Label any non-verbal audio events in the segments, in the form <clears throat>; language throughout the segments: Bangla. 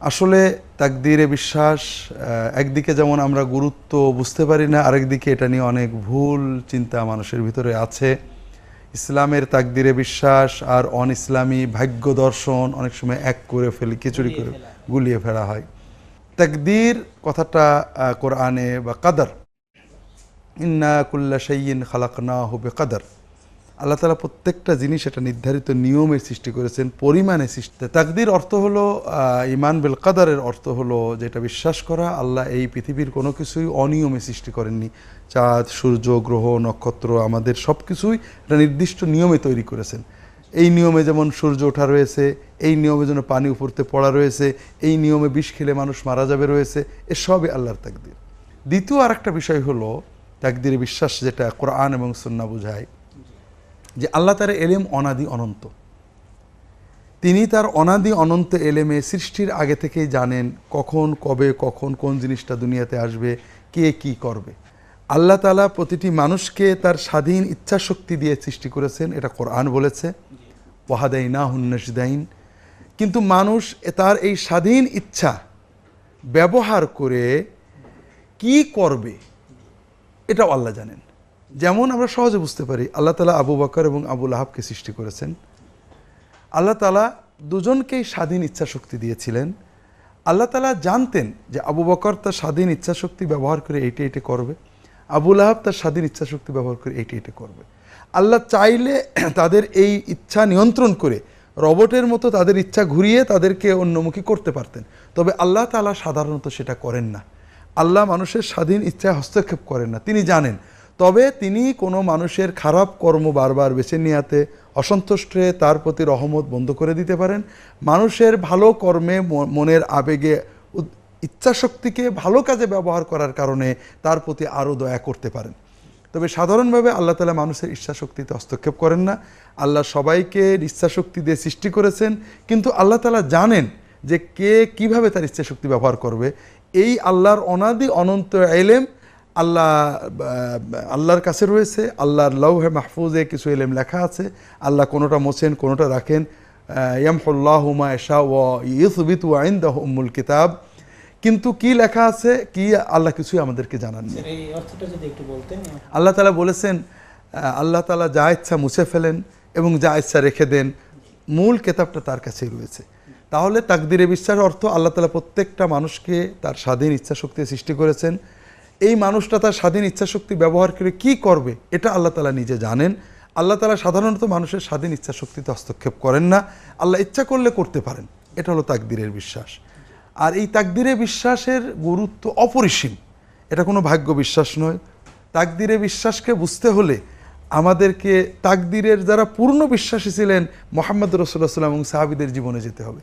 আসলে তাকদিরে বিশ্বাস একদিকে যেমন আমরা গুরুত্ব বুঝতে পারি না আরেকদিকে এটা নিয়ে অনেক ভুল চিন্তা মানুষের ভিতরে আছে। ইসলামের তাকদিরে বিশ্বাস আর অন ইসলামী ভাগ্য দর্শন অনেক সময় এক করে ফেলি খিচুড়ি করে গুলিয়ে ফেলা হয়। তাকদির কথাটা কোরআনে বা কাদার ইন্না কুল্লা শাইয়িন খালাকনা হবে কাদার আল্লাহ তালা প্রত্যেকটা জিনিস এটা নির্ধারিত নিয়মের সৃষ্টি করেছেন, পরিমাণে সৃষ্টি তাকদির অর্থ হলো ইমান বেল কাদারের অর্থ হলো যেটা বিশ্বাস করা, আল্লাহ এই পৃথিবীর কোনো কিছুই অনিয়মে সৃষ্টি করেননি। চাঁদ, সূর্য, গ্রহ, নক্ষত্র আমাদের সব কিছুই একটা নির্দিষ্ট নিয়মে তৈরি করেছেন। এই নিয়মে যেমন সূর্য ওঠা রয়েছে, এই নিয়মে যেন পানি উপরতে পড়া রয়েছে, এই নিয়মে বিষ খেলে মানুষ মারা যাবে রয়েছে এসবই আল্লাহর তাকদির। দ্বিতীয় আর একটা বিষয় হলো, তাকদিরে বিশ্বাস যেটা কোরআন এবং সুন্না বোঝায় যে আল্লাহ তার এলেম অনাদি অনন্ত। তিনি তার অনাদি অনন্ত এলেমে সৃষ্টির আগে থেকেই জানেন কখন, কবে, কখন, কোন জিনিসটা দুনিয়াতে আসবে, কে কি করবে। আল্লাহ তালা প্রতিটি মানুষকে তার স্বাধীন ইচ্ছা শক্তি দিয়ে সৃষ্টি করেছেন, এটা কোরআন বলেছে। ওয়াহাদাইনা হুন্নসদাইন কিন্তু মানুষ তার এই স্বাধীন ইচ্ছা ব্যবহার করে কি করবে, এটাও আল্লাহ জানেন। যেমন আমরা সহজে বুঝতে পারি, আল্লাহ তালা আবু বকর এবং আবুল আহাবকে সৃষ্টি করেছেন। আল্লাহ তালা দুজনকেই স্বাধীন ইচ্ছা শক্তি দিয়েছিলেন। আল্লাহ তালা জানতেন যে আবু বকর তার স্বাধীন ইচ্ছা শক্তি ব্যবহার করে এইটা এইটা করবে। আবুল আহাব তার স্বাধীন ইচ্ছা শক্তি ব্যবহার করে এইটা এইটা করবে। আল্লাহ চাইলে <clears throat> তাদের এই ইচ্ছা নিয়ন্ত্রণ করে রবটের মতো তাদের ইচ্ছা ঘুরিয়ে তাদেরকে অন্যমুখী করতে পারতেন। তবে আল্লাহ তালা সাধারণত সেটা করেন না। আল্লাহ মানুষের স্বাধীন ইচ্ছায় হস্তক্ষেপ করেন না। তিনি জানেন তবে তিনি কোনো মানুষের খারাপ কর্ম বারবার বেছে নেওয়াতে অসন্তুষ্ট হয়ে তার প্রতি রহমত বন্ধ করে দিতে পারেন। মানুষের ভালো কর্মে মনের আবেগে ইচ্ছাশক্তিকে ভালো কাজে ব্যবহার করার কারণে তার প্রতি আরও দয়া করতে পারেন। তবে সাধারণভাবে আল্লাহ তালা মানুষের ইচ্ছাশক্তিতে হস্তক্ষেপ করেন না। আল্লাহ সবাইকে ইচ্ছাশক্তি দিয়ে সৃষ্টি করেছেন, কিন্তু আল্লাহ তালা জানেন যে কে কীভাবে তার ইচ্ছাশক্তি ব্যবহার করবে। এই আল্লাহর অনাদি অনন্ত এলেম আল্লাহ আল্লাহর কাছে রয়েছে আল্লাহর লৌহে মাহফুজে কিছু এলেম লেখা আছে আল্লাহ কোনোটা মোছেন কোনোটা রাখেন। ইয়ামহুল্লাহুমা এশা ও ইউসবিত ওয়াইন্দাহ উম্মুল কিতাব। কিন্তু কি লেখা আছে কি আল্লাহ কিছুই আমাদেরকে জানাননি আল্লাহ তালা বলেছেন আল্লাহ তালা যা ইচ্ছা মুছে ফেলেন এবং যা ইচ্ছা রেখে দেন মূল কেতাবটা তার কাছেই রয়েছে। তাহলে তাকদিরে বিশ্বাস অর্থ আল্লাহ তালা প্রত্যেকটা মানুষকে তার স্বাধীন ইচ্ছা শক্তি সৃষ্টি করেছেন। এই মানুষটা তার স্বাধীন ইচ্ছাশক্তি ব্যবহার করে কি করবে, এটা আল্লাহ তালা নিজে জানেন। আল্লাহ তালা সাধারণত মানুষের স্বাধীন ইচ্ছা শক্তিতে হস্তক্ষেপ করেন না। আল্লাহ ইচ্ছা করলে করতে পারেন। এটা হলো তাকদিরের বিশ্বাস। আর এই তাকদিরে বিশ্বাসের গুরুত্ব অপরিসীম। এটা কোনো ভাগ্য বিশ্বাস নয়। তাকদিরে বিশ্বাসকে বুঝতে হলে আমাদেরকে তাকদিরের যারা পূর্ণ বিশ্বাসী ছিলেন মোহাম্মদ রসুল্লাহ সাল্লাম এবং সাহাবিদের জীবনে যেতে হবে।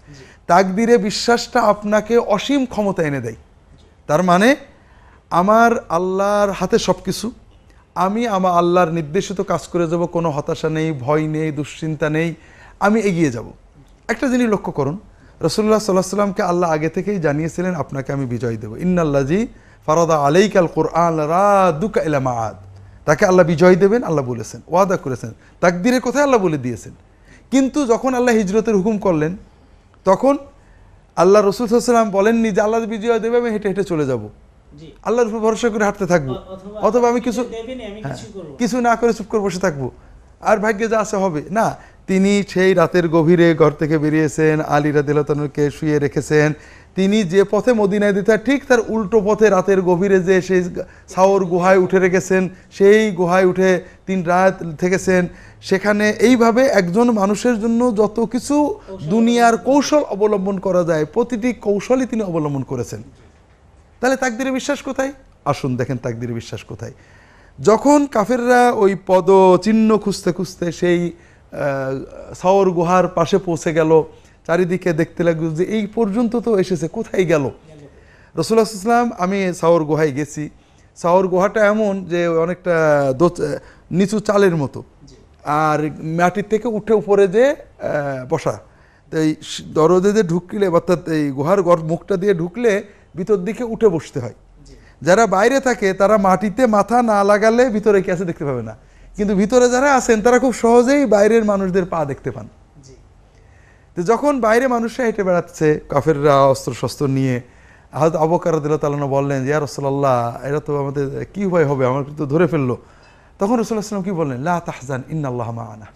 তাকদিরে বিশ্বাসটা আপনাকে অসীম ক্ষমতা এনে দেয়। তার মানে আমার আল্লাহর হাতে সব কিছু আমি আমার আল্লাহর নির্দেশিত কাজ করে যাব, কোনো হতাশা নেই, ভয় নেই, দুশ্চিন্তা নেই, আমি এগিয়ে যাব। একটা জিনিস লক্ষ্য করুন রসুল্লাহ সাল্লাহ সাল্লামকে আল্লাহ আগে থেকেই জানিয়েছিলেন, আপনাকে আমি বিজয় দেবো। ইন্নাল্লাজি ফারাদা আলাইকাল কোরআন রাদুকা ইলা মাআদ। তাকে আল্লাহ বিজয় দেবেন, আল্লাহ বলেছেন, ওয়াদা করেছেন। তাকদিরের কথাই আল্লাহ বলে দিয়েছেন। কিন্তু যখন আল্লাহ হিজরতের হুকুম করলেন, তখন আল্লাহ রসুল সাল্লাম বলেননি যে, আল্লাহ বিজয় দেবে, আমি হেঁটে হেঁটে চলে যাব। আল্লাহর উপর ভরসা করে হাঁটতে থাকব। অথবা আমি কিছু হ্যাঁ, কিছু না। করে চুপ করে বসে থাকব। আর ভাগ্যে যা আছে হবে। না তিনি সেই রাতের গভীরে ঘর থেকে বেরিয়েছেন আলী রাদিল্লাহকে শুয়ে রেখেছেন। তিনি যে পথে মদিনায় দিতে ঠিক তার উল্টো পথে রাতের গভীরে যে সেই সাওর গুহায় উঠে রেখেছেন সেই গুহায় উঠে তিন রাত থেকেছেন। সেখানে এইভাবে একজন মানুষের জন্য যত কিছু দুনিয়ার কৌশল অবলম্বন করা যায় প্রতিটি কৌশলই তিনি অবলম্বন করেছেন। তাহলে তাকদিরে বিশ্বাস কোথায়? আসুন দেখেন তাকদিরে বিশ্বাস কোথায়। যখন কাফেররা ওই পদ চিহ্ন খুঁজতে খুঁজতে সেই সাওর গুহার পাশে পৌঁছে গেল, চারিদিকে দেখতে লাগল যে এই পর্যন্ত তো এসেছে, কোথায় গেল? রসুল্লাহ ইসলাম আমি সাওর গুহায় গেছি। সাওর গুহাটা এমন যে অনেকটা নিচু চালের মতো। আর মাটির থেকে উঠে উপরে যে বসা। তো এই দরজে যে ঢুকলে, অর্থাৎ এই গুহার গর মুখটা দিয়ে ঢুকলে ভিতর দিকে উঠে বসতে হয়। যারা বাইরে থাকে তারা মাটিতে মাথা না লাগালে ভিতরে কি আছে দেখতে পাবে না। কিন্তু ভিতরে যারা আছেন তারা খুব সহজেই বাইরের মানুষদের পা দেখতে পান। তো যখন বাইরে মানুষরা হেঁটে বেড়াচ্ছে কাফেররা অস্ত্র শস্ত্র নিয়ে হয়তো আবকার দিল্লা তালানো বললেন যে রসল্লাহ এটা তো আমাদের কি উপায় হবে? আমার তো ধরে ফেলল। তখন রসুল্লাহ সাল্লাম কি বললেন? লা তাহজান ইন্নাল্লাহ মাআনা।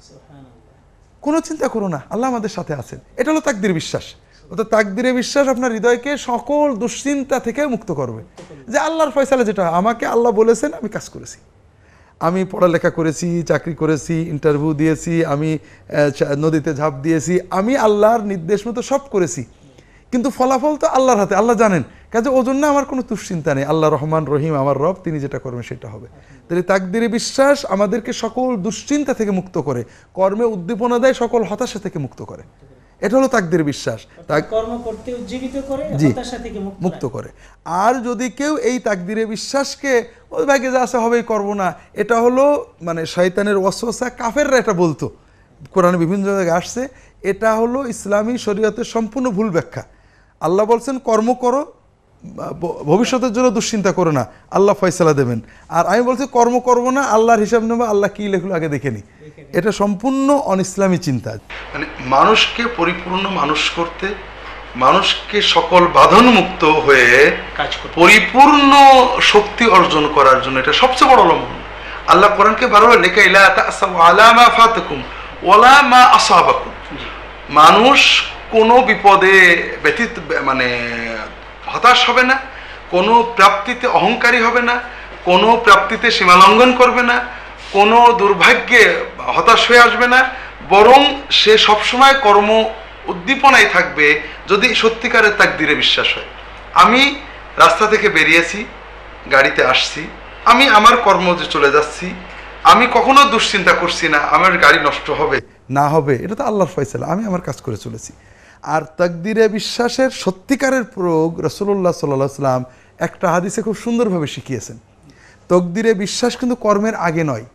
কোনো চিন্তা করো না আল্লাহ আমাদের সাথে আছেন। এটা হলো তাকদির বিশ্বাস। অর্থাৎ তাকদিরে বিশ্বাস আপনার হৃদয়কে সকল দুশ্চিন্তা থেকে মুক্ত করবে। যে আল্লাহর ফয়সালা যেটা, আমাকে আল্লাহ বলেছেন, আমি কাজ করেছি। আমি পড়ালেখা করেছি, চাকরি করেছি ইন্টারভিউ দিয়েছি, আমি নদীতে ঝাঁপ দিয়েছি, আমি আল্লাহর নির্দেশ মতো সব করেছি। কিন্তু ফলাফল তো আল্লাহর হাতে, আল্লাহ জানেন। কাজে ও জন্য আমার কোনো দুশ্চিন্তা নেই। আল্লাহ রহমান রহিম, আমার রব, তিনি যেটা করবেন সেটা হবে। তাহলে তাকদিরে বিশ্বাস আমাদেরকে সকল দুশ্চিন্তা থেকে মুক্ত করে, কর্মে উদ্দীপনা দেয়, সকল হতাশা থেকে মুক্ত করে। এটা হলো তাকদির বিশ্বাস। তাক কর্ম করতে উজ্জীবিত করে। হতাশা থেকে মুক্ত করে। আর যদি কেউ এই তাকদিরে বিশ্বাসকে ওই ভাগে যা আছে হবেই করব না। এটা হলো মানে শয়তানের ওয়াসওয়াসা কাফেররা এটা বলতো। কোরআনে বিভিন্ন জায়গায় আসছে। এটা হলো ইসলামী শরীয়তের সম্পূর্ণ ভুল ব্যাখ্যা। আল্লাহ বলছেন কর্ম করো ভবিষ্যতের জন্য দুশ্চিন্তা করো না আল্লাহ ফয়সালা দেবেন। আর আমি বলছি কর্ম করব না আল্লাহর হিসাব নেব আল্লাহ কি লেখলো আগে দেখে নি। এটা সম্পূর্ণ অনইসলামী চিন্তা। মানে মানুষকে পরিপূর্ণ মানুষ করতে মানুষকে সকল বাঁধনমুক্ত হয়ে কাজ পরিপূর্ণ শক্তি অর্জন করার জন্য এটা সবচেয়ে বড় লম্বন আল্লাহ কোরআনকে বারবার লেখা ইলা আলা মা ফাতাকুম ওয়ালা মা আসাবাকুম। মানুষ কোনো বিপদে ব্যতীত মানে হতাশ হবে না, কোনো প্রাপ্তিতে অহংকারী হবে না, কোনো প্রাপ্তিতে সীমালঙ্ঘন করবে না, কোনো দুর্ভাগ্যে হতাশ হয়ে আসবে না, বরং সে সবসময় কর্ম উদ্দীপনায় থাকবে যদি সত্যিকারের তাকদিরে বিশ্বাস হয়। আমি রাস্তা থেকে বেরিয়েছি, গাড়িতে আসছি, আমি আমার কর্ম যে চলে যাচ্ছি, আমি কখনো দুশ্চিন্তা করছি না, আমার গাড়ি নষ্ট হবে। না হবে, এটা তো আল্লাহর ফয়সালা, আমি আমার কাজ করে চলেছি। আর তকদিরে বিশ্বাসের সত্যিকারের প্রয়োগ রসুল্লাহ সাল্লাহ সাল্লাম একটা হাদিসে খুব সুন্দরভাবে শিখিয়েছেন। তকদিরে বিশ্বাস কিন্তু কর্মের আগে নয়,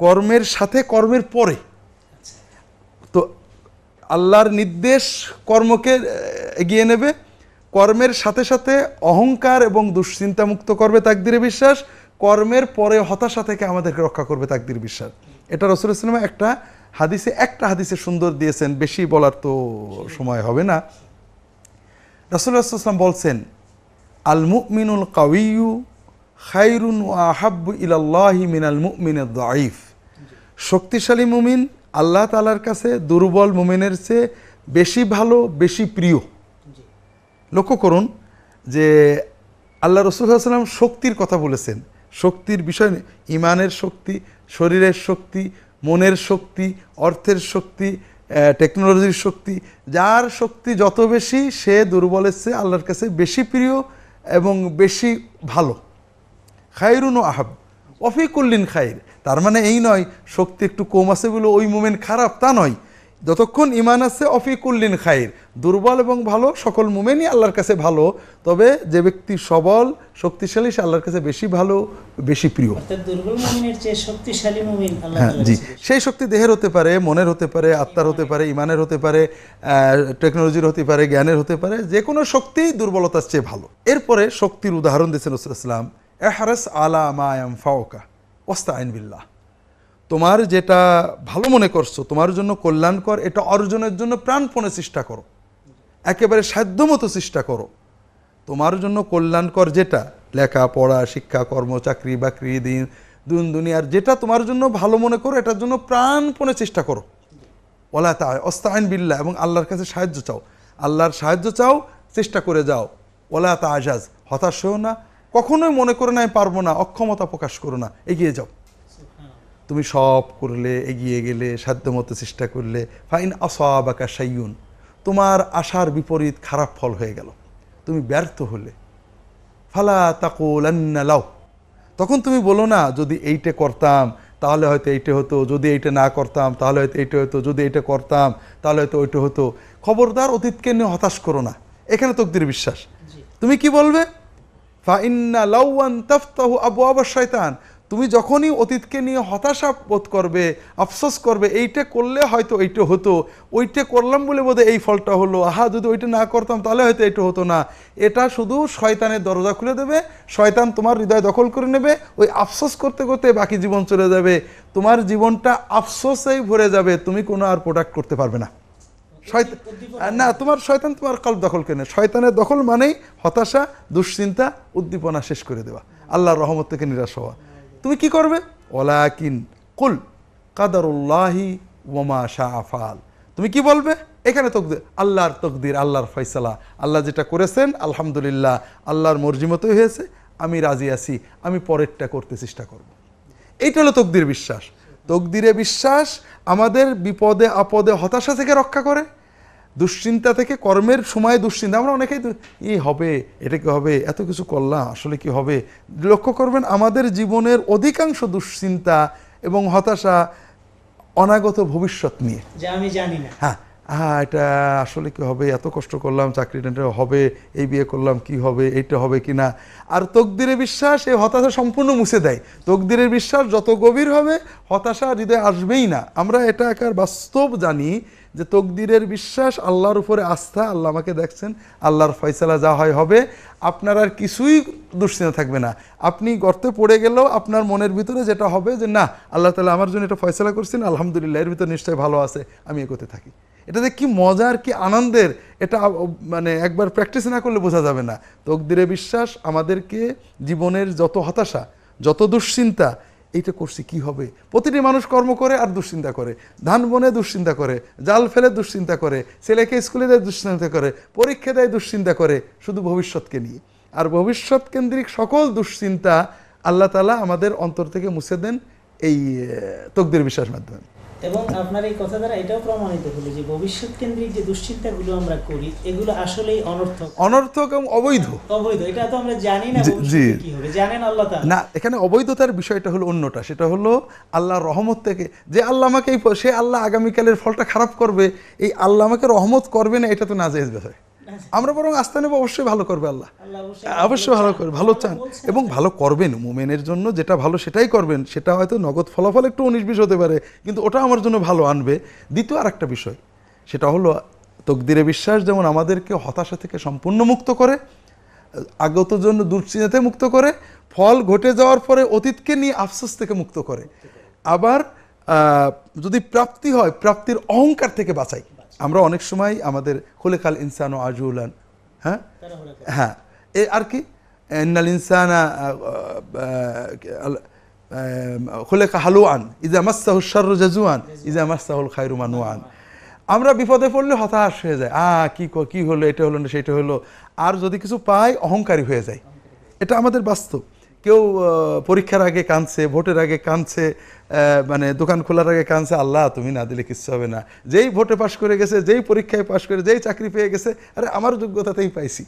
কর্মের সাথে কর্মের পরে। তো আল্লাহর নির্দেশ কর্মকে এগিয়ে নেবে, কর্মের সাথে সাথে অহংকার এবং দুশ্চিন্তা মুক্ত করবে তাকদিরে বিশ্বাস, কর্মের পরে হতাশা থেকে আমাদেরকে রক্ষা করবে তাকদির বিশ্বাস। এটা রসুল ইসলামে একটা হাদিসে একটা হাদিসে সুন্দর দিয়েছেন, বেশি বলার তো সময় হবে না। রসুল্লাহাম বলছেন আল মুমিনুল কাউইউ খাইরুন আহাব্বু ইলাল্লাহি মিনাল মুমিনের দাইফ শক্তিশালী মুমিন আল্লাহ তালার কাছে দুর্বল মুমিনের চেয়ে বেশি ভালো, বেশি প্রিয়। লক্ষ্য করুন যে আল্লাহ রসুল্লাহাম শক্তির কথা বলেছেন। শক্তির বিষয় ইমানের শক্তি, শরীরের শক্তি মনের শক্তি, অর্থের শক্তি টেকনোলজির শক্তি, যার শক্তি যত বেশি, সে দুর্বলের চেয়ে আল্লাহর কাছে বেশি প্রিয় এবং বেশি ভালো। খায়রুন আহাব। অফিকুল্লিন খাইর। তার মানে এই নয়, শক্তি একটু কম আছে বলে ওই মোমেন্ট খারাপ, তা নয়। যতক্ষণ ইমান আছে অফিকুল্লিন খাইর। দুর্বল এবং ভালো সকল মোমেনই আল্লাহর কাছে ভালো। তবে যে ব্যক্তি সবল শক্তিশালী সে আল্লাহর কাছে বেশি ভালো বেশি প্রিয়। হ্যাঁ জি। সেই শক্তি দেহের হতে পারে মনের হতে পারে আত্মার হতে পারে ইমানের হতে পারে টেকনোলজির হতে পারে জ্ঞানের হতে পারে যে কোনো শক্তি দুর্বলতার চেয়ে ভালো। এরপরে শক্তির উদাহরণ দিয়েছেন রসুলাম এহারাস আলা মায়াম ফাওকা ওস্তাইন বিল্লাহ। তোমার যেটা ভালো মনে করছ, তোমার জন্য কল্যাণকর, এটা অর্জনের জন্য প্রাণপণে চেষ্টা করো। একেবারে সাধ্যমতো চেষ্টা করো। তোমার জন্য কল্যাণকর যেটা লেখা পড়া শিক্ষা, কর্ম, চাকরি, বাকরি, দিন, দুন, দুনিয়ার যেটা তোমার জন্য ভালো মনে করো, এটার জন্য প্রাণপণে চেষ্টা করো। ওলা তা অস্তায়ন বিল্লা এবং আল্লাহর কাছে সাহায্য চাও। আল্লাহর সাহায্য চাও, চেষ্টা করে যাও। ওলা তা আজাজ, হতাশ হও না। কখনোই মনে করে না, আমি পারব না, অক্ষমতা প্রকাশ করো না, এগিয়ে যাও। তুমি সব করলে এগিয়ে গেলে সাধ্যমতো চেষ্টা করলে ফাইন আসাবাকা সাইয়ুন তোমার আশার বিপরীত খারাপ ফল হয়ে গেল। তুমি ব্যর্থ হলে। ফালা তাকুলান্না লাও তখন তুমি বলো না যদি এইটা করতাম তাহলে হয়তো এইটা হতো যদি এইটা না করতাম তাহলে হয়তো এইটা হতো যদি এইটা করতাম তাহলে হয়তো ওইটা হতো। খবরদার অতীতকে নিয়ে হতাশ করো না। এখানে তকদির বিশ্বাস। তুমি কি বলবে? ফাইন্না লাউয়ান তাফতাহু আবু আবার শয়তান তুমি যখনই অতীতকে নিয়ে হতাশা বোধ করবে, আফসোস করবে, এইটা করলে হয়তো এইটা হতো, ওইটা করলাম বলে বোধহয় এই ফলটা হলো, আহা, যদি ওইটা না করতাম তাহলে হয়তো এটা হতো না। এটা শুধু শয়তানের দরজা খুলে দেবে, শয়তান তোমার হৃদয় দখল করে নেবে, ওই আফসোস করতে করতে বাকি জীবন চলে যাবে। তোমার জীবনটা আফসোসেই ভরে যাবে, তুমি কোনো আর প্রোডাক্ট করতে পারবে না। না, তোমার শয়তান তোমার কল্প দখল কেনে শয়তানের দখল মানেই হতাশা, দুশ্চিন্তা, উদ্দীপনা শেষ করে দেওয়া। আল্লাহর রহমত থেকে নিরাশ হওয়া। তুমি কি করবে? ওলাকিন কুল কাদারুল্লাহি ওমা শাহ তুমি কি বলবে? এখানে তকদির, আল্লাহর তকদির, আল্লাহর ফয়সালা। আল্লাহ যেটা করেছেন, আলহামদুলিল্লাহ, আল্লাহর মর্জি মতোই হয়েছে। আমি রাজি আছি, আমি পরেরটা করতে চেষ্টা করব। এইটা হলো তকদির বিশ্বাস। তকদিরে বিশ্বাস আমাদের বিপদে, আপদে, হতাশা থেকে রক্ষা করে। দুশ্চিন্তা থেকে কর্মের সময় দুশ্চিন্তা। আমরা অনেকেই ই হবে এটা কি হবে এত কিছু করলাম আসলে কি হবে? লক্ষ্য করবেন আমাদের জীবনের অধিকাংশ দুশ্চিন্তা এবং হতাশা অনাগত ভবিষ্যৎ নিয়ে। আমি জানি না। হ্যাঁ হ্যাঁ এটা আসলে কি হবে এত কষ্ট করলাম চাকরিটা হবে এই বিয়ে করলাম কি হবে এইটা হবে কি না? আর তকদিরে বিশ্বাস এই হতাশা সম্পূর্ণ মুছে দেয়। তকদিরের বিশ্বাস যত গভীর হবে হতাশা হৃদয়ে আসবেই না। আমরা এটা একার বাস্তব জানি যে তকদিরের বিশ্বাস, আল্লাহর উপরে আস্থা, আল্লাহ আমাকে দেখছেন, আল্লাহর ফয়সালা যা হয় হবে, আপনার আর কিছুই দুশ্চিন্তা থাকবে না। আপনি গর্তে পড়ে গেলেও আপনার মনের ভিতরে যেটা হবে যে, না, আল্লাহ তালা আমার জন্য এটা ফয়সালা করছেন, আলহামদুলিল্লাহ, এর ভিতরে নিশ্চয়ই ভালো আছে, আমি এগোতে থাকি। এটাতে কি মজার কি আনন্দের, এটা মানে একবার প্র্যাকটিস না করলে বোঝা যাবে না। তকদিরে বিশ্বাস আমাদেরকে জীবনের যত হতাশা, যত দুশ্চিন্তা এইটা করছি, কি হবে? প্রতিটি মানুষ কর্ম করে আর দুশ্চিন্তা করে। ধান বনে দুশ্চিন্তা করে, জাল ফেলে দুশ্চিন্তা করে, ছেলেকে স্কুলে দেয় দুশ্চিন্তা করে, পরীক্ষা দেয় দুশ্চিন্তা করে, শুধু ভবিষ্যৎকে নিয়ে। আর ভবিষ্যৎ কেন্দ্রিক সকল দুশ্চিন্তা আল্লাহ তালা আমাদের অন্তর থেকে মুছে দেন এই তকদির বিশ্বাস মাধ্যমে। এবং আপনার এই কথা দ্বারা এটাও প্রমাণিত হলো যে ভবিষ্যৎ কেন্দ্রিক যে দুশ্চিন্তাগুলো আমরা করি এগুলো আসলেই অনর্থক। অনর্থক এবং অবৈধ। অবৈধ এটা তো আমরা জানি না জি, কি হবে জানেন আল্লাহ তা না এখানে অবৈধতার বিষয়টা হলো অন্যটা সেটা হলো আল্লাহর রহমত থেকে যে আল্লাহ আমাকে সে আল্লাহ আগামীকালের ফলটা খারাপ করবে এই আল্লাহ আমাকে রহমত করবে না এটা তো না জায়েজ বিষয় আমরা বরং আস্থা নেব অবশ্যই ভালো করবে আল্লাহ। আল্লাহ অবশ্যই ভালো করবে ভালো চান। এবং ভালো করবেন মোমেনের জন্য যেটা ভালো সেটাই করবেন। সেটা হয়তো নগদ ফলাফল একটু উনিশ বিশ হতে পারে কিন্তু ওটা আমার জন্য ভালো আনবে। দ্বিতীয় আর একটা বিষয় সেটা হলো তকদিরে বিশ্বাস যেমন আমাদেরকে হতাশা থেকে সম্পূর্ণ মুক্ত করে আগত জন্য দুশ্চিন্তাতে মুক্ত করে ফল ঘটে যাওয়ার পরে অতীতকে নিয়ে আফসোস থেকে মুক্ত করে। আবার যদি প্রাপ্তি হয় প্রাপ্তির অহংকার থেকে বাঁচাই। আমরা অনেক সময় আমাদের খোলেখাল ইনসান ও আজুলান হ্যাঁ? হ্যাঁ। এ আর কি? ইন্নাল ইনসানা খোলেখা হালুয়ান, ইজা মাসাহু জাজুয়ান, ইজা মাসাহুল খায়রু মানুয়ান আমরা বিপদে পড়লে হতাশ হয়ে যায় আ, ক- কি হলো, এটা হলো না, সেটা হলো। আর যদি কিছু পাই, অহংকারী হয়ে যায় এটা আমাদের বাস্তব। কেউ পরীক্ষার আগে কাঁদছে, ভোটের আগে কাঁদছে মানে দোকান খোলার আগে কাঁদছে, আল্লাহ, তুমি না দিলে কিচ্ছু হবে না। যেই ভোটে পাশ করে গেছে, যেই পরীক্ষায় পাশ করে, যেই চাকরি পেয়ে গেছে, আরে আমার যোগ্যতাতেই পাইছি।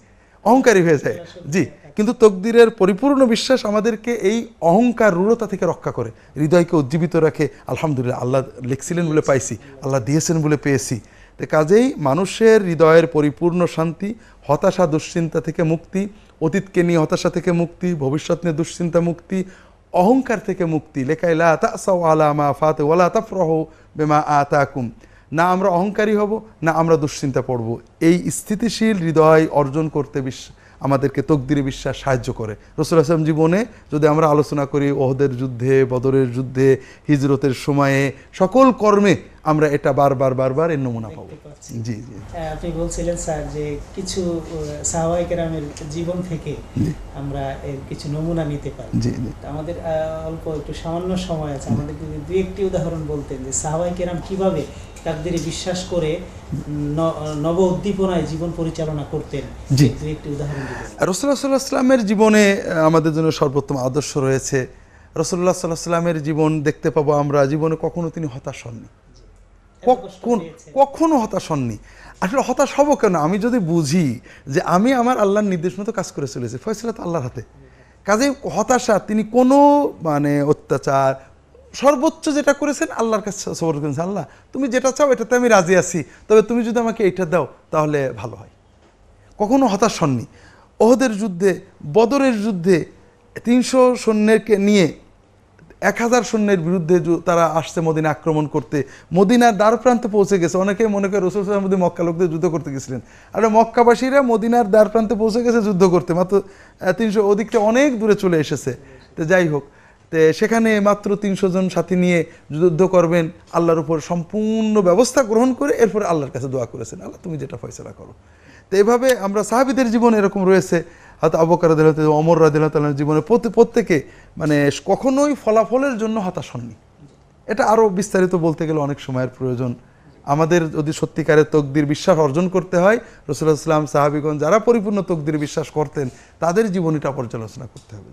অহংকারী হয়ে যায়। জি, কিন্তু তকদিরের পরিপূর্ণ বিশ্বাস আমাদেরকে এই অহংকার রূঢ়তা থেকে রক্ষা করে। হৃদয়কে উজ্জীবিত রাখে, আলহামদুলিল্লাহ, আল্লাহ লিখছিলেন বলে পাইছি, আল্লাহ দিয়েছেন বলে পেয়েছি। তো কাজেই মানুষের হৃদয়ের পরিপূর্ণ শান্তি, হতাশা, দুশ্চিন্তা থেকে মুক্তি অতীতকে নিয়ে হতাশা থেকে মুক্তি, ভবিষ্যৎ নিয়ে দুশ্চিন্তা মুক্তি, অহংকার থেকে মুক্তি। লেখাইলা তাসাও আলা ফাতে ওয়ালা তাফরহ বেমা আতাকুম। না আমরা অহংকারী হব, না আমরা দুশ্চিন্তা পড়ব। এই স্থিতিশীল হৃদয় অর্জন করতে বিশ্ব আমাদেরকে তকদিরে বিশ্বাস সাহায্য করে। রসুল আসলাম জীবনে যদি আমরা আলোচনা করি ওহদের যুদ্ধে বদরের যুদ্ধে হিজরতের সময়ে সকল কর্মে আমরা এটা বারবার বারবার এর নমুনা পাবো। জি জি। আপনি বলছিলেন স্যার যে কিছু সাহাবাই কেরামের জীবন থেকে আমরা এর কিছু নমুনা নিতে পারি। জি জি। আমাদের অল্প একটু সামান্য সময় আছে। আমাদের যদি দুই একটি উদাহরণ বলতেন যে সাহাবাই কেরাম কীভাবে তাকদিরে বিশ্বাস করে নব উদ্দীপনায় জীবন পরিচালনা করতেন। জি। একটি উদাহরণ রসুল্লাহ সাল্লাহ সাল্লামের জীবনে আমাদের জন্য সর্বোত্তম আদর্শ রয়েছে। রসুল্লাহ সাল্লাহ সাল্লামের জীবন দেখতে পাবো আমরা জীবনে কখনো তিনি হতাশ হননি। কখন কখনো হতাশ হননি। আসলে হতাশ হব কেন? আমি যদি বুঝি যে আমি আমার আল্লাহর নির্দেশ মতো কাজ করে চলেছি ফয়সলা তো আল্লাহর হাতে। কাজে হতাশা তিনি কোনো মানে অত্যাচার সর্বোচ্চ যেটা করেছেন, আল্লাহর কাছে সবর করেছেন, আল্লাহ, তুমি যেটা চাও এটাতে আমি রাজি আছি। তবে তুমি যদি আমাকে এইটা দাও, তাহলে ভালো হয়। কখনো হতাশ হননি। ওহদের যুদ্ধে, বদরের যুদ্ধে তিনশো সৈন্যকে নিয়ে, এক হাজার সৈন্যের বিরুদ্ধে তারা আসছে মদিনা আক্রমণ করতে। মদিনার দ্বার প্রান্তে পৌঁছে গেছে। অনেকে মনে করে রসুল মধ্যে মক্কা লোকদের যুদ্ধ করতে গেছিলেন। আর মক্কাবাসীরা মদিনার দ্বার প্রান্তে পৌঁছে গেছে, যুদ্ধ করতে। মাত্র তিনশো, ওদিকটা অনেক দূরে চলে এসেছে। তো যাই হোক সেখানে মাত্র তিনশো জন সাথী নিয়ে যুদ্ধ করবেন, আল্লাহর উপর সম্পূর্ণ ব্যবস্থা গ্রহণ করে এরপর আল্লাহর কাছে দোয়া করেছেন। আল্লাহ, তুমি যেটা ফয়সলা করো। তো এইভাবে আমরা সাহাবিদের জীবন এরকম রয়েছে। হয়তো আবকার অমর রাদিল্লাহ জীবনে প্রত্যে- প্রত্যেকে মানে কখনোই ফলাফলের জন্য হতাশ হননি। এটা আরও বিস্তারিত বলতে গেলে অনেক সময়ের প্রয়োজন। আমাদের যদি সত্যিকারের তকদির বিশ্বাস অর্জন করতে হয় রসুল্লাহ ইসলাম সাহাবিগঞ্জ যারা পরিপূর্ণ তকদির বিশ্বাস করতেন, তাদের জীবনীটা পর্যালোচনা করতে হবে।